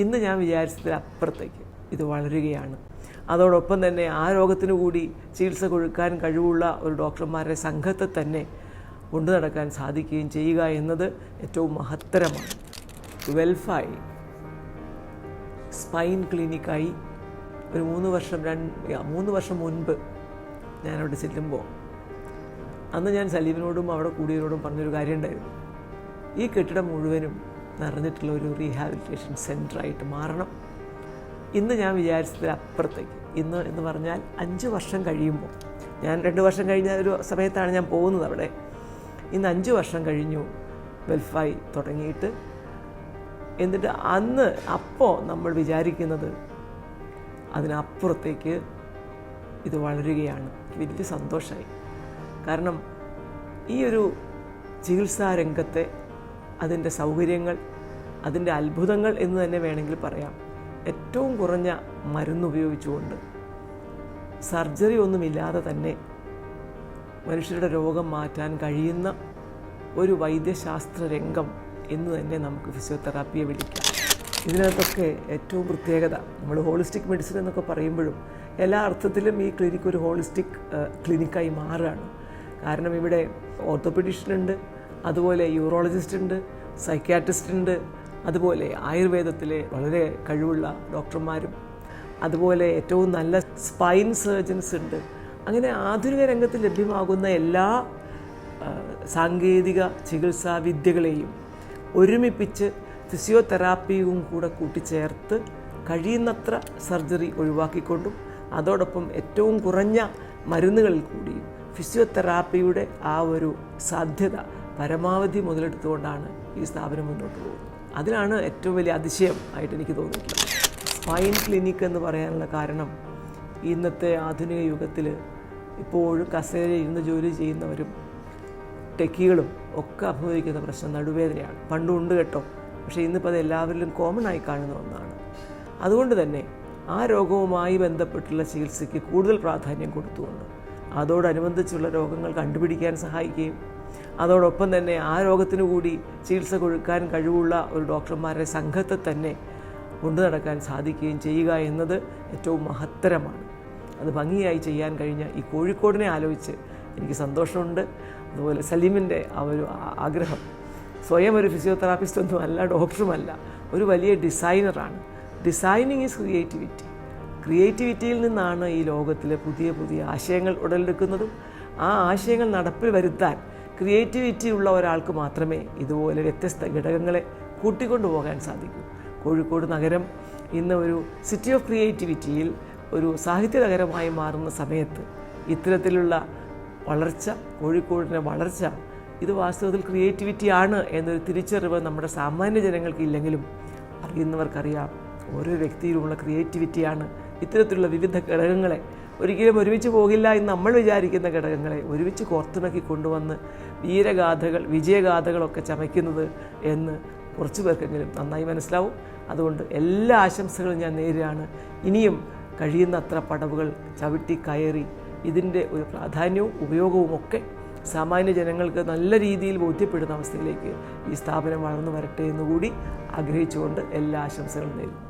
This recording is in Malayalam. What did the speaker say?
ഇന്ന് ഞാൻ വിചാരിച്ചതിലപ്പുറത്തേക്ക് ഇത് വളരുകയാണ്. അതോടൊപ്പം തന്നെ ആ രോഗത്തിനു കൂടി ചികിത്സ കൊടുക്കാൻ കഴിവുള്ള ഒരു ഡോക്ടർമാരുടെ സംഘത്തെ തന്നെ കൊണ്ടു നടക്കാൻ സാധിക്കുകയും ചെയ്യുക എന്നത് ഏറ്റവും മഹത്തരമാണ്. വെൽഫായി സ്പൈൻ ക്ലിനിക്കായി ഒരു മൂന്ന് വർഷം രണ്ട് മൂന്ന് വർഷം മുൻപ് ഞാനവിടെ ചെല്ലുമ്പോൾ അന്ന് ഞാൻ സലീമിനോടും അവിടെ കൂടിയവരോടും പറഞ്ഞൊരു കാര്യം ഉണ്ടായിരുന്നു ഈ കെട്ടിടം മുഴുവനും നിറഞ്ഞിട്ടുള്ള ഒരു റീഹാബിലിറ്റേഷൻ സെന്ററായിട്ട് മാറണം. ഇന്ന് ഞാൻ വിചാരിച്ചതിലപ്പുറത്തേക്ക് ഇന്ന് എന്ന് പറഞ്ഞാൽ അഞ്ച് വർഷം കഴിയുമ്പോൾ. ഞാൻ രണ്ട് വർഷം കഴിഞ്ഞ ഒരു സമയത്താണ് ഞാൻ പോകുന്നത് അവിടെ. ഇന്ന് അഞ്ച് വർഷം കഴിഞ്ഞു വെൽഫായി തുടങ്ങിയിട്ട്. എന്നിട്ട് അന്ന് അപ്പോൾ നമ്മൾ വിചാരിക്കുന്നത് അതിനപ്പുറത്തേക്ക് ഇത് വളരുകയാണ്. വലിയ സന്തോഷമായി. കാരണം ഈ ഒരു ചികിത്സാ രംഗത്തെ അതിന്റെ സൗകര്യങ്ങൾ അതിന്റെ അത്ഭുതങ്ങൾ എന്ന് തന്നെ വേണമെങ്കിൽ പറയാം. ഏറ്റവും കുറഞ്ഞ മരുന്ന് ഉപയോഗിച്ചുകൊണ്ട് സർജറി ഒന്നുമില്ലാതെ തന്നെ മനുഷ്യരുടെ രോഗം മാറ്റാൻ കഴിയുന്ന ഒരു വൈദ്യശാസ്ത്ര രംഗം എന്ന് തന്നെ നമുക്ക് ഫിസിയോതെറാപ്പിയെ വിളിക്കാം. ഇതിനകത്തൊക്കെ ഏറ്റവും പ്രത്യേകത നമ്മൾ ഹോളിസ്റ്റിക് മെഡിസിൻ എന്നൊക്കെ പറയുമ്പോഴും എല്ലാ അർത്ഥത്തിലും ഈ ക്ലിനിക്ക് ഒരു ഹോളിസ്റ്റിക് ക്ലിനിക്കായി മാറുകയാണ്. കാരണം ഇവിടെ ഓർത്തോപെഡീഷ്യൻ ഉണ്ട് അതുപോലെ യൂറോളജിസ്റ്റ് ഉണ്ട് സൈക്യാട്രിസ്റ്റ് ഉണ്ട് അതുപോലെ ആയുർവേദത്തിലെ വളരെ കഴിവുള്ള ഡോക്ടർമാരും അതുപോലെ ഏറ്റവും നല്ല സ്പൈൻ സർജൻസ് ഉണ്ട്. അങ്ങനെ ആധുനിക രംഗത്ത് ലഭ്യമാകുന്ന എല്ലാ സാങ്കേതിക ചികിത്സാ വിദ്യകളെയും ഒരുമിപ്പിച്ച് ഫിസിയോതെറാപ്പിയും കൂടെ കൂട്ടിച്ചേർത്ത് കഴിയുന്നത്ര സർജറി ഒഴിവാക്കിക്കൊണ്ടും അതോടൊപ്പം ഏറ്റവും കുറഞ്ഞ മരുന്നുകളിൽ കൂടിയും ഫിസിയോതെറാപ്പിയുടെ ആ ഒരു സാധ്യത പരമാവധി മുതലെടുത്തുകൊണ്ടാണ് ഈ സ്ഥാപനം മുന്നോട്ട് പോകുന്നത്. അതിനാണ് ഏറ്റവും വലിയ അതിശയം ആയിട്ട് എനിക്ക് തോന്നിയിട്ടുള്ളത്. സ്പൈൻ ക്ലിനിക് എന്ന് പറയാനുള്ള കാരണം ഇന്നത്തെ ആധുനിക യുഗത്തിൽ ഇപ്പോഴും കസേര ഇരുന്ന് ജോലി ചെയ്യുന്നവരും ടെക്കികളും ഒക്കെ അഭിമുഖീകരിക്കുന്ന പ്രശ്നം നടുവേദനയാണ്. പണ്ടും ഉണ്ട് കേട്ടോ. പക്ഷേ ഇന്നിപ്പോൾ അത് എല്ലാവരിലും കോമൺ ആയി കാണുന്ന ഒന്നാണ്. അതുകൊണ്ട് തന്നെ ആ രോഗവുമായി ബന്ധപ്പെട്ടുള്ള ചികിത്സയ്ക്ക് കൂടുതൽ പ്രാധാന്യം കൊടുത്തുകൊണ്ട് അതോടനുബന്ധിച്ചുള്ള രോഗങ്ങൾ കണ്ടുപിടിക്കാൻ സഹായിക്കുകയും അതോടൊപ്പം തന്നെ ആ രോഗത്തിനു കൂടി ചികിത്സ കൊടുക്കാൻ കഴിവുള്ള ഒരു ഡോക്ടർമാരുടെ സംഘത്തെ തന്നെ കൊണ്ടു നടക്കാൻ സാധിക്കുകയും ചെയ്യുക എന്നത് ഏറ്റവും മഹത്തരമാണ്. അത് ഭംഗിയായി ചെയ്യാൻ കഴിഞ്ഞ ഈ കോഴിക്കോടിനെ ആലോചിച്ച് എനിക്ക് സന്തോഷമുണ്ട്. അതുപോലെ സലീമിന്റെ ആ ഒരു ആഗ്രഹം സ്വയം ഒരു ഫിസിയോതെറാപ്പിസ്റ്റ് ഒന്നും അല്ല ഡോക്ടറുമല്ല ഒരു വലിയ ഡിസൈനറാണ് ഡിസൈനിങ് ഈസ് ക്രിയേറ്റിവിറ്റി ക്രിയേറ്റിവിറ്റിയിൽ നിന്നാണ് ഈ ലോകത്തിലെ പുതിയ പുതിയ ആശയങ്ങൾ ഉടലെടുക്കുന്നതും ആ ആശയങ്ങൾ നടപ്പിൽ വരുത്താൻ ക്രിയേറ്റിവിറ്റി ഉള്ള ഒരാൾക്ക് മാത്രമേ ഇതുപോലെ വ്യത്യസ്ത ഘടകങ്ങളെ കൂട്ടിക്കൊണ്ടു പോകാൻ സാധിക്കൂ. കോഴിക്കോട് നഗരം ഇന്ന് ഒരു സിറ്റി ഓഫ് ക്രിയേറ്റിവിറ്റിയിൽ ഒരു സാഹിത്യ നഗരമായി മാറുന്ന സമയത്ത് ഇത്തരത്തിലുള്ള വളർച്ച കോഴിക്കോടിന്റെ വളർച്ച ഇത് വാസ്തവത്തിൽ ക്രിയേറ്റിവിറ്റി ആണ് എന്നൊരു തിരിച്ചറിവ് നമ്മുടെ സാമാന്യ ജനങ്ങൾക്ക് ഇല്ലെങ്കിലും അറിയുന്നവർക്കറിയാം. ഓരോ വ്യക്തിയിലുമുള്ള ക്രിയേറ്റിവിറ്റിയാണ് ഇത്തരത്തിലുള്ള വിവിധ ഘടകങ്ങളെ ഒരിക്കലും ഒരുമിച്ച് പോകില്ല എന്ന് നമ്മൾ വിചാരിക്കുന്ന ഘടകങ്ങളെ ഒരുമിച്ച് കോർത്തിണക്കി കൊണ്ടുവന്ന് വീരഗാഥകൾ വിജയഗാഥകളൊക്കെ ചമയ്ക്കുന്നത് എന്ന് കുറച്ച് പേർക്കെങ്കിലും നന്നായി മനസ്സിലാവും. അതുകൊണ്ട് എല്ലാ ആശംസകളും ഞാൻ നേരിടുകയാണ് ഇനിയും കഴിയുന്നത്ര പടവുകൾ ചവിട്ടി കയറി ഇതിന്റെ ഒരു പ്രാധാന്യവും ഉപയോഗവും ഒക്കെ സാമാന്യ ജനങ്ങൾക്ക് നല്ല രീതിയിൽ ബോധ്യപ്പെടുന്ന അവസ്ഥയിലേക്ക് ഈ സ്ഥാപനം വളർന്നു വരട്ടെ എന്നുകൂടി ആഗ്രഹിച്ചുകൊണ്ട് എല്ലാ ആശംസകളും നേരുന്നു.